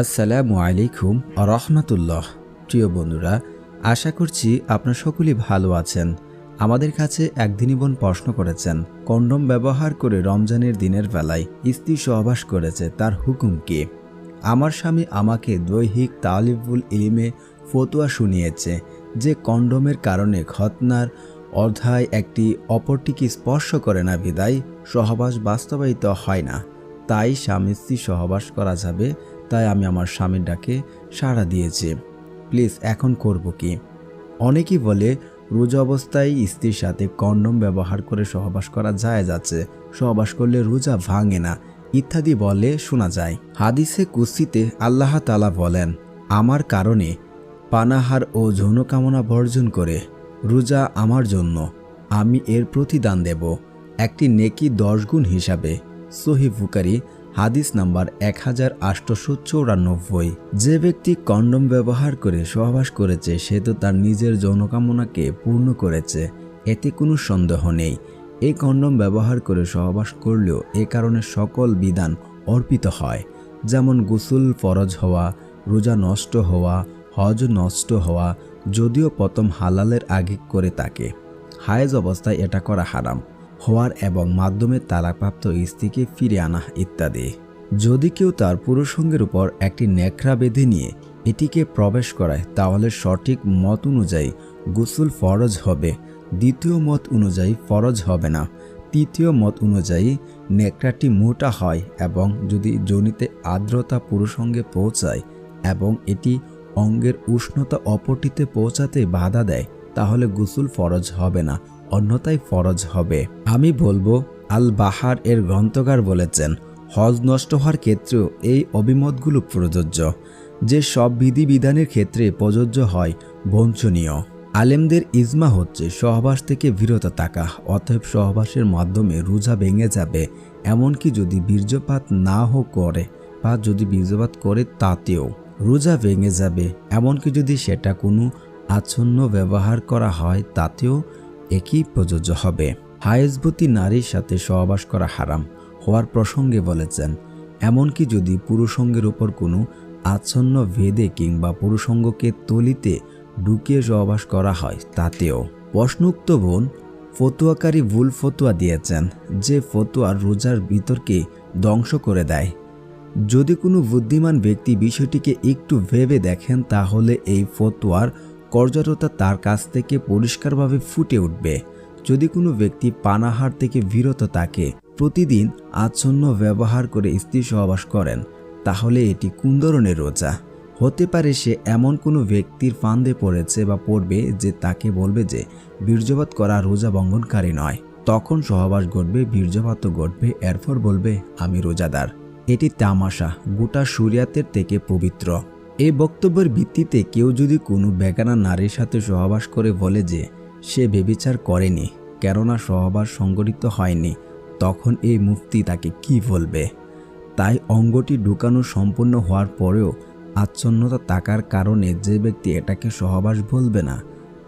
আসসালামু আলাইকুম রহমতুল্লাহ। প্রিয় বন্ধুরা, আশা করছি আপনার সকলেই ভালো আছেন। আমাদের কাছে একদিনই বোন প্রশ্ন করেছেন, কন্ডম ব্যবহার করে রমজানের দিনের বেলায় স্ত্রী সহবাস করেছে, তার হুকুম কি? আমার স্বামী আমাকে দৈহিক তালিবুল ইলিমে ফতুয়া শুনিয়েছে যে কন্ডমের কারণে খতনার অর্ধায় একটি অপরটিকে স্পর্শ করে না বিদায়, সহবাস বাস্তবায়িত হয় না। তাই স্বামী স্ত্রী সহবাস করা যাবে তাই আমি আমার স্বামীর ডাকে সাড়া দিয়েছি। প্লিজ, এখন করব কি? অনেকেই বলে, রোজা অবস্থায় স্ত্রীর সাথে কন্ডম ব্যবহার করে সহবাস করা যায় যাচ্ছে সহবাস করলে রোজা ভাঙে না। ইত্যাদি বলে শোনা যায়। হাদিসে কুস্তিতে আল্লাহ তালা বলেন, আমার কারণে পানাহার ও যৌন কামনা বর্জন করে। রোজা আমার জন্য। আমি এর প্রতিদান দেব। একটি নেকি দশ গুণ হিসাবে। সহি বুকারি হাদিস নাম্বার এক হাজার আটশোশো চৌরানব্বই। যে ব্যক্তি কন্ডম ব্যবহার করে সহবাস করেছে, সে তো তার নিজের যৌনকামনাকে পূর্ণ করেছে, এতে কোনো সন্দেহ নেই। এই কন্ডম ব্যবহার করে সহবাস করলেও এ কারণে সকল বিধান অর্পিত হয়, যেমন গোসল ফরজ হওয়া, রোজা নষ্ট হওয়া, হজ নষ্ট হওয়া, যদিও প্রথম হালালের আগে করে তাকে হায়েজ অবস্থায় এটা করা হারাম। হওয়ার এবং মাধ্যমে তালাকপ্রাপ্ত স্ত্রীকে ফিরে আনা ইত্যাদি। যদি কেউ তার পুরুষঙ্গের উপর একটি ন্যাকড়া বেঁধে নিয়ে এটিকে প্রবেশ করায়, তাহলে সঠিক মত অনুযায়ী গোসল ফরজ হবে। দ্বিতীয় মত অনুযায়ী ফরজ হবে না। তৃতীয় মত অনুযায়ী নেকড়াটি মোটা হয় এবং যদি জনিতে আর্দ্রতা পুরুষঙ্গে পৌঁছায় এবং এটি অঙ্গের উষ্ণতা অপরটিতে পৌঁছাতে বাধা দেয়, তাহলে গোসল ফরজ হবে না, অন্যথায় ফরজ হবে। আমি বলব আল বাহার এর গ্রন্থকার বলেছেন, হজ নষ্ট হওয়ার ক্ষেত্রেও এই অভিমতগুলো প্রযোজ্য। যে সব বিধিবিধানের ক্ষেত্রে প্রযোজ্য হয় বঞ্চনীয়। আলেমদের ইজমা হচ্ছে সহবাস থেকে বিরত থাকা, অতএব সহবাসের মাধ্যমে রোজা ভেঙে যাবে, এমনকি যদি বীর্যপাত না হোক করে বা যদি বীর্যপাত করে তাতেও রোজা ভেঙে যাবে, এমনকি যদি সেটা কোনো আচ্ছন্ন ব্যবহার করা হয় তাতেও একই প্রযোজ্য হবে। হায়েজবতী নারীর সাথে সহবাস করা হারাম হওয়ার প্রসঙ্গে বলেছেন, এমনকি যদি পুরুষঙ্গের উপর কোনো আচ্ছন্ন ভেদে কিংবা পুরুষঙ্গকে তলিতে ঢুকিয়ে সহবাস করা হয়, তাতেও। প্রশ্নোক্ত বোন ফতুয়াকারী ভুল ফতুয়া দিয়েছেন, যে ফতুয়া রোজার বিতর্কে ধ্বংস করে দেয়। যদি কোনো বুদ্ধিমান ব্যক্তি বিষয়টিকে একটু ভেবে দেখেন, তাহলে এই ফতোয়ার কর্জরতা তার কাছ থেকে পরিষ্কারভাবে ফুটে উঠবে। যদি কোনো ব্যক্তি পানাহার থেকে বিরত থাকে, প্রতিদিন আচ্ছন্ন ব্যবহার করে স্ত্রী সহবাস করেন, তাহলে এটি কোন ধরনের রোজা। হতে পারে সে এমন কোনো ব্যক্তির ফান্দে পড়েছে বা পড়বে যে তাকে বলবে যে, বীর্যপাত করা রোজা বঙ্গনকারী নয়। তখন সহবাস ঘটবে বীর্যপাতও ঘটবে, এরপর বলবে, আমি রোজাদার। এটি তামাশা, গোটা সুরিয়াতের থেকে পবিত্র। এই বক্তব্যের ভিত্তিতে কেউ যদি কোনো বেগানা নারীর সাথে সহবাস করে বলে যে সে বেবিচার করেনি, কেননা সহবাস সংগঠিত হয়নি। তখন এই মুফতি তাকে কি বলবে? তাই অঙ্গটি ঢুকানো সম্পূর্ণ হওয়ার পরেও আচ্ছন্নতা থাকার কারণে যে ব্যক্তি এটাকে সহবাস বলবে না,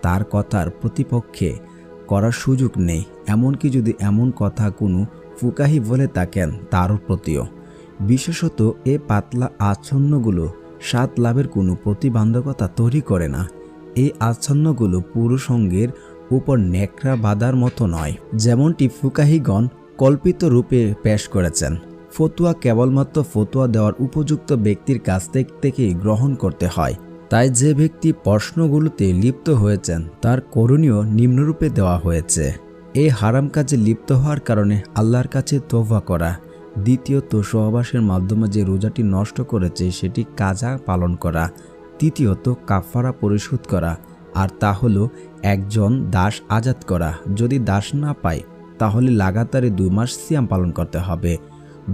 তার কথার প্রতিপক্ষে করার সুযোগ নেই। এমনকি যদি এমন কথা কোনো ফুকাহি বলে থাকেন, তারও প্রতিও। বিশেষত এ পাতলা আচ্ছন্নগুলো স্বাদ লাভের কোনো প্রতিবন্ধকতা তৈরি করে না। এই আচ্ছন্নগুলো পুরুষঙ্গের উপর নেকড়া বাঁধার মতো নয়। যেমনটি ফুকাহিগণ কল্পিত রূপে পেশ করেছেন। ফতুয়া কেবলমাত্র ফতুয়া দেওয়ার উপযুক্ত ব্যক্তির কাছ থেকেই গ্রহণ করতে হয়। তাই যে ব্যক্তি প্রশ্নগুলোতে লিপ্ত হয়েছেন, তার করণীয় নিম্নরূপে দেওয়া হয়েছে। এই হারাম কাজে লিপ্ত হওয়ার কারণে আল্লাহর কাছে তোভা করা, দ্বিতীয়ত সহবাসের মাধ্যমে যে রোজাটি নষ্ট করেছে, সেটি কাজা পালন করা তৃতীয়ত কাফারা পরিশোধ করা, আর তা হলো একজন দাস আজাদ করা। যদি দাস না পায়, তাহলে লাগাতারে দুই মাস সিয়াম পালন করতে হবে।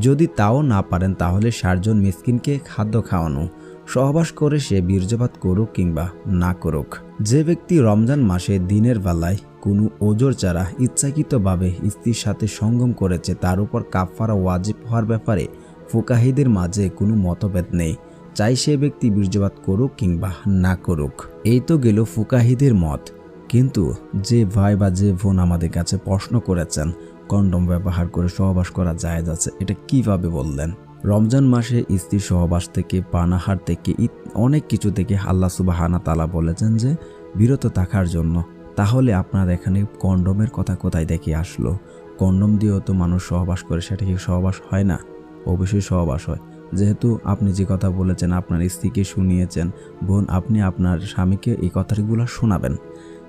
যদি তাও না পারেন, তাহলে ষাটজন মিসকিনকে খাদ্য খাওয়ানো। সহবাস করে সে বীর্যপাত করুক কিংবা না করুক। যে ব্যক্তি রমজান মাসে দিনের বেলায় কোনো ওজোর চারা ইচ্ছাকৃতভাবে স্ত্রীর সাথে সঙ্গম করেছে, তার উপর কাফারা ওয়াজিব হওয়ার ব্যাপারে ফুকাহিদের মাঝে কোনো মতভেদ নেই। চাই সে ব্যক্তি বীর্যপাত করুক কিংবা না করুক। এই তো গেল ফুকাহিদের মত। কিন্তু যে ভাই বা যে বোন আমাদের কাছে প্রশ্ন করেছেন, কন্ডম ব্যবহার করে সহবাস করা যায় যাচ্ছে এটা কীভাবে বললেন? রমজান মাসে স্ত্রী সহবাস থেকে, পানাহার থেকে অনেক কিছু থেকে আল্লাহ সুবাহানা তালা বলেছেন যে, বিরত থাকার জন্য। তাহলে আপনার এখানে কন্ডমের কথা কোথায় দেখে আসলো? কন্ডম দিয়েও তো মানুষ সহবাস করে, সেটা কি সহবাস হয় না? অবশ্যই সহবাস হয়। যেহেতু আপনি যে কথা বলেছেন, আপনার স্ত্রীকে শুনিয়েছেন, বোন, আপনি আপনার স্বামীকে এই কথাগুলো শোনাবেন।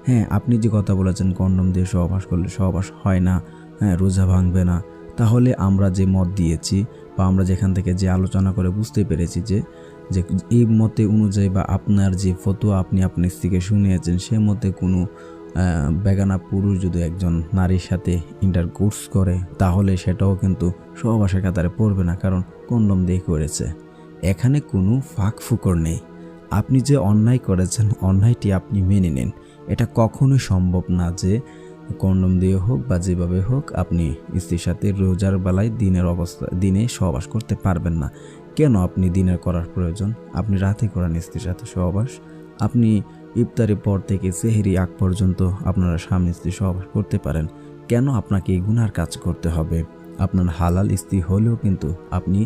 হ্যাঁ আপনি যে কথা বলেছেন, কন্ডম দিয়ে সহবাস করলে সহবাস হয় না হ্যাঁ রোজা ভাঙবে না, তাহলে আমরা যে মত দিয়েছি বা আমরা যেখান থেকে যে আলোচনা করে বুঝতে পেরেছি যে যে এই মতে অনুযায়ী বা আপনার যে ফতোয়া আপনি আপনার স্ত্রীকে শুনিয়েছেন, সে মতে কোনো বেগানা পুরুষ যদি একজন নারীর সাথে ইন্টার কোর্স করে, তাহলে সেটাও কিন্তু সহবাসের কাতারে পড়বে না, কারণ কন্ডম দিয়ে করেছে। এখানে কোনো ফাঁক ফুকর নেই। আপনি যে অন্যায় করেছেন, অন্যায়টি আপনি মেনে নিন। এটা কখনোই সম্ভব না যে কন্ডম দিয়ে হোক বা যেভাবে হোক, আপনি স্ত্রীর সাথে রোজার বেলায় দিনের অবস্থা, দিনে সহবাস করতে পারবেন না। কেন আপনি দিনের করার প্রয়োজন? আপনি রাতে করেন স্ত্রীর সাথে সহবাস। আপনি ইফতারের পর থেকে সেহেরি আগ পর্যন্ত আপনারা স্বামী স্ত্রী সহবাস করতে পারেন। কেন আপনাকে এই গুনার কাজ করতে হবে? আপনার হালাল স্ত্রী হলেও কিন্তু আপনি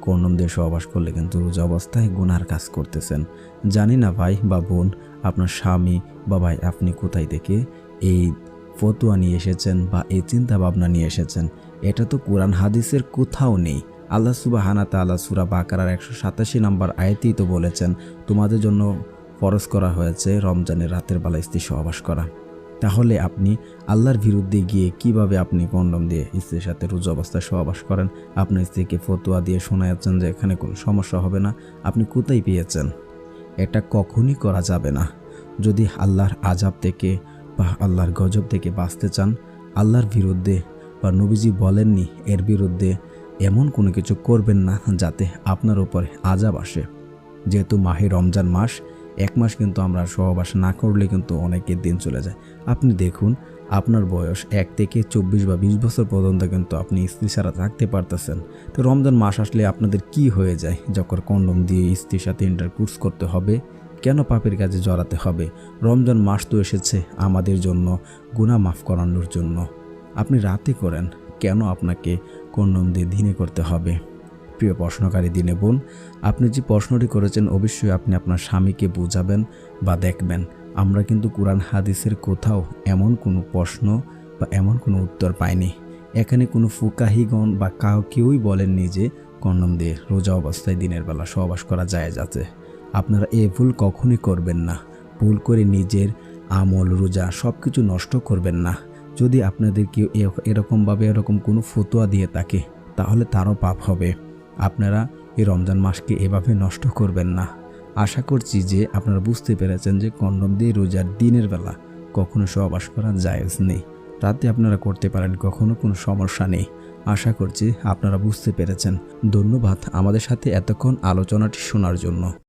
কন্ডম দিয়ে সহবাস করলে কিন্তু রোজা অবস্থায় গুনার কাজ করতেছেন। জানি না ভাই বা বোন, আপনার স্বামী বা ভাই, আপনি কোথায় থেকে এই ফতুয়া নিয়ে এসেছেন বা এই চিন্তা ভাবনা নিয়ে এসেছেন? এটা তো কোরআন হাদিসের কোথাও নেই। আল্লাহ সুবাহানা তাল্লাহ সুরা বাকারার একশো সাতাশি নম্বর আয়তেই তো বলেছেন, তোমাদের জন্য ফরজ করা হয়েছে রমজানের রাতের বেলা স্ত্রী সহবাস করা। তাহলে আপনি আল্লাহর বিরুদ্ধে গিয়ে কীভাবে আপনি কন্ডম দিয়ে স্ত্রীর সাথে রোজা অবস্থায় সহবাস করেন? আপনার স্ত্রীকে ফতুয়া দিয়ে শোনাচ্ছেন যে এখানে কোনো সমস্যা হবে না, আপনি কোথায় পেয়েছেন? এটা কখনই করা যাবে না। যদি আল্লাহর আজাব থেকে বা আল্লাহর গজব থেকে বাঁচতে চান, আল্লাহর বিরুদ্ধে বা নবীজি বলেননি এর বিরুদ্ধে এমন কোনো কিছু করবেন না যাতে আপনার উপরে আজাব আসে। যেহেতু মাহে রমজান মাস এক মাস কিন্তু আমরা সহবাস না করলে কিন্তু অনেকের দিন চলে যায়। আপনি দেখুন, আপনার বয়স এক থেকে চব্বিশ বা বিশ বছর পর্যন্ত কিন্তু আপনি স্ত্রী ছাড়া থাকতে পারতেছেন। তো রমজান মাস আসলে আপনাদের কি হয়ে যায়? যখন কন্ডম দিয়ে স্ত্রীর সাথে ইন্টার ইন্টারকোর্স করতে হবে, কেন পাপের কাজে জড়াতে হবে? রমজান মাস তো এসেছে আমাদের জন্য, গুনাহ মাফ করানোর জন্য। আপনি রাতে করেন, কেন আপনাকে কন্ডম দিয়ে দিনে করতে হবে? প্রিয় প্রশ্নকারী দিনে বোন, আপনি যে প্রশ্নটি করেছেন অবশ্যই আপনি আপনার স্বামীকে বোঝাবেন বা দেখবেন। আমরা কিন্তু কোরআন হাদিসের কোথাও এমন কোনো প্রশ্ন বা এমন কোনো উত্তর পাইনি। এখানে কোনো ফুকাহিগণ বা কাউ কেউই বলেননি যে কন্ডম দিয়ে রোজা অবস্থায় দিনের বেলা সহবাস করা যায় যাতে আপনারা এ ভুল কখনই করবেন না। ভুল করে নিজের আমল, রোজা সব কিছু নষ্ট করবেন না। যদি আপনাদের কেউ এরকমভাবে এরকম কোনো ফতোয়া দিয়ে থাকে, তাহলে তারও পাপ হবে। আপনারা এই রমজান মাসকে এভাবে নষ্ট করবেন না। আশা করছি যে আপনারা বুঝতে পেরেছেন যে কন্ডম দিয়ে রোজার দিনের বেলা কখনো সহবাস করা জায়েজ নেই। তাতে আপনারা করতে পারেন কখনো কোনো সমস্যা নেই। আশা করছি আপনারা বুঝতে পেরেছেন। ধন্যবাদ আমাদের সাথে এতক্ষণ আলোচনাটি শোনার জন্য।